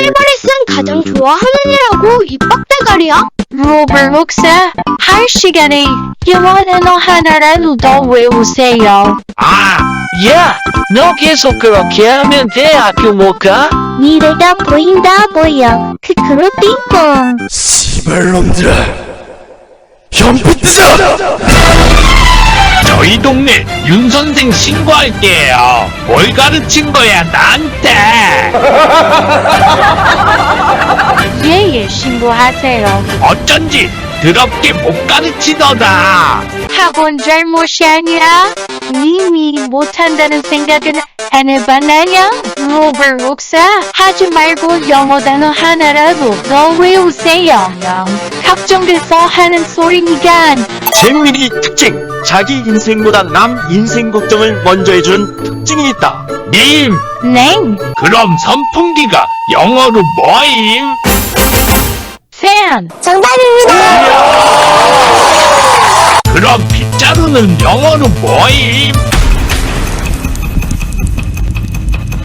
실버리슨 가장 좋아하는 일하고 이 빡대가리야? 로블록스 할 시간에 영어 단어 하나라도 더 외우세요. 아, 야, 너 계속 그렇게 하면 대학교 못 가? 미래가 보인다 보여. 크크로 빙봉. 시발놈들아 현피 뜨자 저희 동네 윤 선생 신고할게요. 뭘 가르친 거야 나한테? 예예 신고하세요. 어쩐지 더럽게 못 가르치더라. 학원 잘못이 아니라 님이 못한다는 생각은 안 해봤나요? 로블록스 하지 말고 영어 단어 하나라도 더 외우세요. 걱정돼서 하는 소리니까. 잼민이 특징. 자기 인생보다 남 인생 걱정을 먼저 해주는 특징이 있다. 님, 냉, 그럼 선풍기가 영어로 뭐임? 팬, 그럼 빗자루는 영어로 뭐임?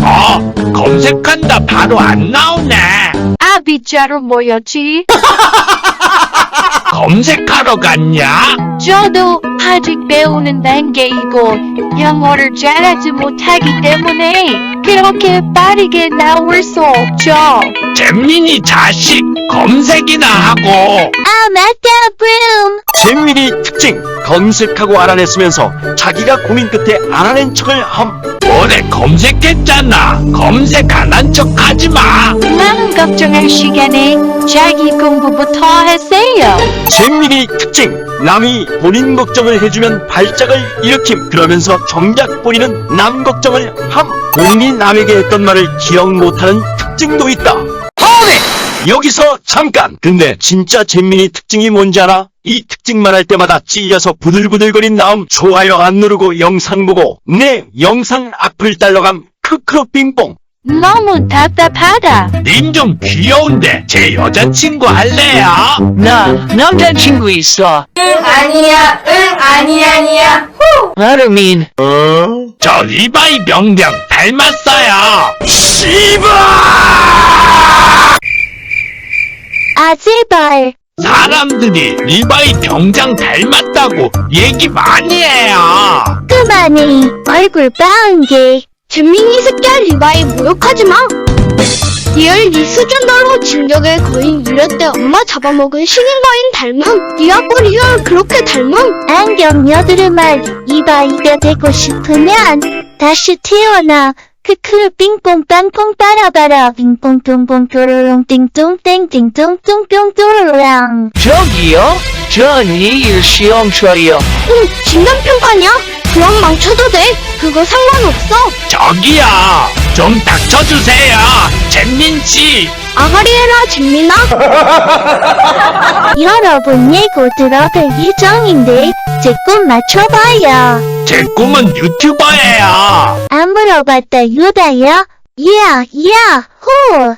어, 검색한다 바로 안 나오네. 아 빗자루 뭐였지? 검색하러 갔냐? 저도 아직 배우는 단계이고 영어를 잘하지 못하기 때문에 그렇게 빠르게 나올 수 없죠. 잼민이 자식 검색이나 하고 아 맞다 브룸. 잼민이 특징 검색하고 알아냈으면서 자기가 고민 끝에 알아낸 척을 함 오래 검색했잖아. 검색 안 한 척 하지 마. 마음 걱정할 시간에 자기 공부부터 하세요. 잼민이 특징 남이 본인 걱정을 해주면 발작을 일으킴 그러면서 정작 본인은 남 걱정을 함 본인이 남에게 했던 말을 기억 못하는 특징도 있다 여기서 잠깐 근데 진짜 잼민이 특징이 뭔지 알아? 이 특징만 할 때마다 찔려서 부들부들거린 다음 좋아요 안 누르고 영상 보고 내 영상 악플 달러감 크크로 빙뽕 너무 답답하다. 님 좀 귀여운데 제 여자친구 할래요? 나 남자친구 있어. 아니야, 응, 아니, 아니야. 아르민, 저 리바이 명령 닮았어요. 아 제발. 사람들이 리바이 병장 닮았다고 얘기 많이 해요. 그만해. 얼굴 빠은게. 재민이 새끼야 리바이 모욕하지 마. 리얼 니 수준대로 진격의 거인 유래 때 엄마 잡아먹은 신인 거인 닮음. 니하고 리얼 그렇게 닮음. 안경 여드름알 이바이가 되고 싶으면 다시 태어나 크크 빙뽕 빵뽕 빠라바라 빙뽕 뿅뽕 뾰로롱 띵뚱 땡띵뚱 뚱뿅 뾰로랑 저기요? 저 내일 시험 쳐요. 응, 진단평가냐? 그럼 망쳐도 돼. 그거 상관없어. 저기요, 좀 닥쳐주세요. 잼민씨. 아가리 해라 진민아. 여러분 예고 들어갈 예정인데 제 꿈 맞춰봐요 제 꿈은 유튜버예요. 안 물어봤다 유다야 야, 야, 호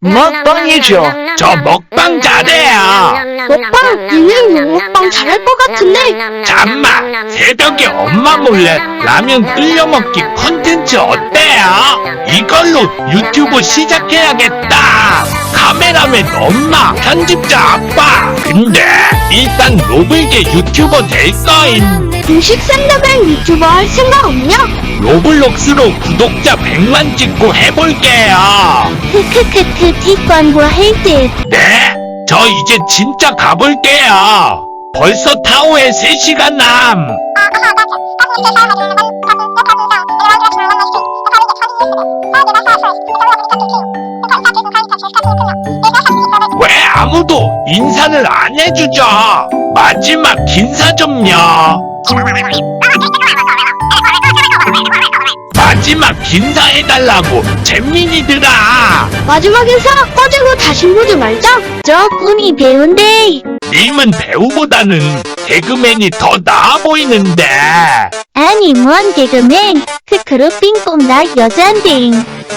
먹방이죠. 저 먹방 잘해요. 먹방? 니는 먹방 잘할 것 같은데? 잠마, 새벽에 엄마 몰래 라면 끓여 먹기 컨텐츠 어때요? 이걸로 유튜브 시작해야겠다. 카메라맨 엄마, 편집자 아빠. 근데 일단 로블게 유튜버 될 거임. 공식 샌드백 유튜버 할 생각 없냐? 로블록스로 구독자 100만 찍고 해볼게요. 크크크크 뒷광고 할듯 네, 저 이제 진짜 가볼게요. 벌써 타오에 3시간 남. 왜 아무도 인사를 안 해주죠? 마지막 인사 좀요. 마지막 인사해달라고 잼민이들아. 마지막 인사 꺼지고 다시 보지 말자. 저 꿈이 배운데 님은 배우보다는 개그맨이 더 나아 보이는데. 아니 뭔 개그맨 크크로 빙뽕 나 여잔데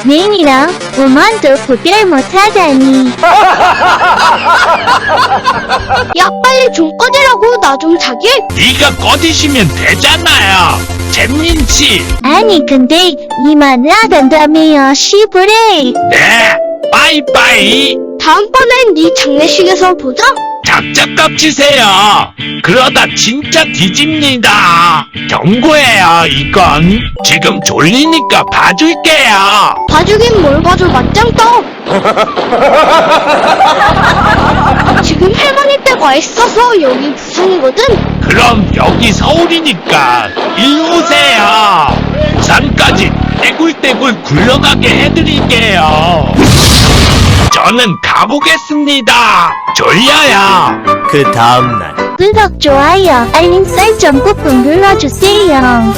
맨이랑 우먼도 구별 못하다니 야 빨리 좀 꺼지라고 나 좀 자게. 네가 꺼지시면 되잖아요. 잼민 씨. 아니 근데 이만 나간다며요 시부레 네. 빠이빠이. 다음번엔 네 장례식에서 보자. 작작값 치세요. 그러다 진짜 뒤집니다. 경고해요, 이건. 지금 졸리니까 봐줄게요. 봐주긴 뭘 봐줘 맞짱 떠. 지금 할머니 댁와 있어서 여기 부산이거든. 그럼 여기 서울이니까 일로 오세요. 부산까지 떼굴떼굴 굴러가게 해드릴게요. 저는 가보겠습니다. 졸려요. 그 다음날 구독, 좋아요, 알림 설정 꾹꾹 눌러주세요.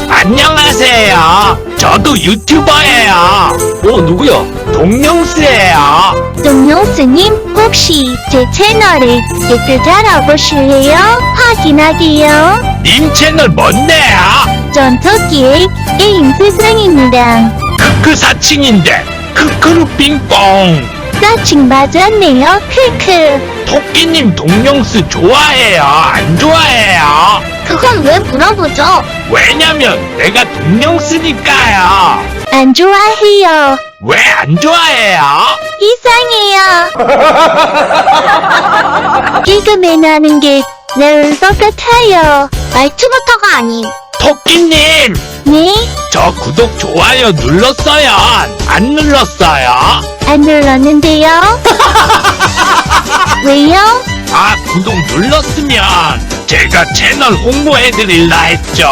안녕하세요. 저도 유튜버예요. 어 누구야? 동영스예요. 동영스님, 혹시 제 채널에 댓글 달아보실래요? 확인하게요. 님 채널 뭔데요? 전 토끼의 게임 세상입니다. 크크 사칭인데 크크루 빙뽕. 사칭 맞았네요, 크크. 토끼님 동영스 좋아해요? 안 좋아해요? 그건 왜 물어보죠? 왜냐면 내가 동영스니까요. 안 좋아해요. 왜 안 좋아해요? 이상해요. 개그맨 하는 게 나을 것 같아요. 말투부터가 아님. 토끼님, 네? 저 구독 좋아요 눌렀어요? 안 눌렀어요? 안 눌렀는데요? 왜요? 아, 구독 눌렀으면 제가 채널 홍보해드릴라 했죠.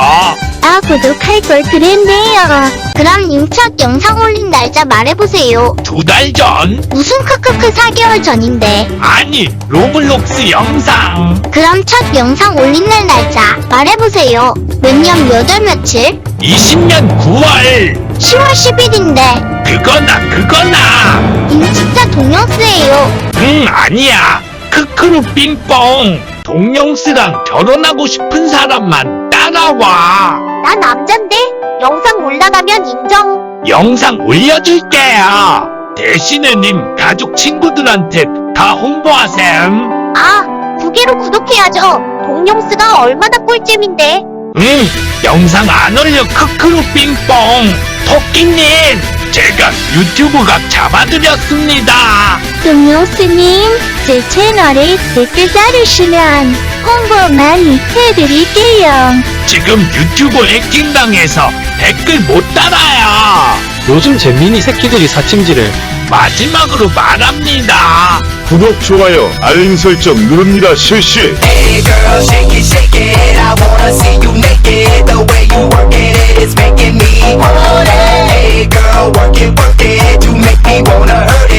아, 구독할 걸 그랬네요. 그럼 님첫 영상 올린 날짜 말해보세요. 두 달 전? 무슨 크크크 4개월 전인데. 아니, 로블록스 영상. 그럼 첫 영상 올린 날 날짜 말해보세요. 몇 년 몇 월 며칠? 20년 9월. 10월 10일인데. 그거나, 그거나. 님 진짜 동영스예요. 응, 아니야. 크크루 빙뽕. 동영스랑 결혼하고 싶은 사람만 따라와. 나 남잔데? 영상 올라가면 인정. 영상 올려줄게요. 대신에 님 가족 친구들한테 다 홍보하셈. 아, 두 개로 구독해야죠. 동영스가 얼마나 꿀잼인데. 응, 영상 안 올려 크크루 빙뽕. 토끼님, 제가 유튜브 각 잡아드렸습니다. 동영스님, 제 채널에 댓글 달으시면 홍보 많이 해드릴게요. 지금 유튜브 해킹당해서 댓글 못 달아요. 요즘 잼민이 새끼들이 사칭질을 마지막으로 말합니다. 구독, 좋아요, 알림 설정 누릅니다. 실시. Hey girl, shake it, shake it. I wanna see you naked. The way you work it is making me want it. Hey girl, work it, work it. You make me wanna hurt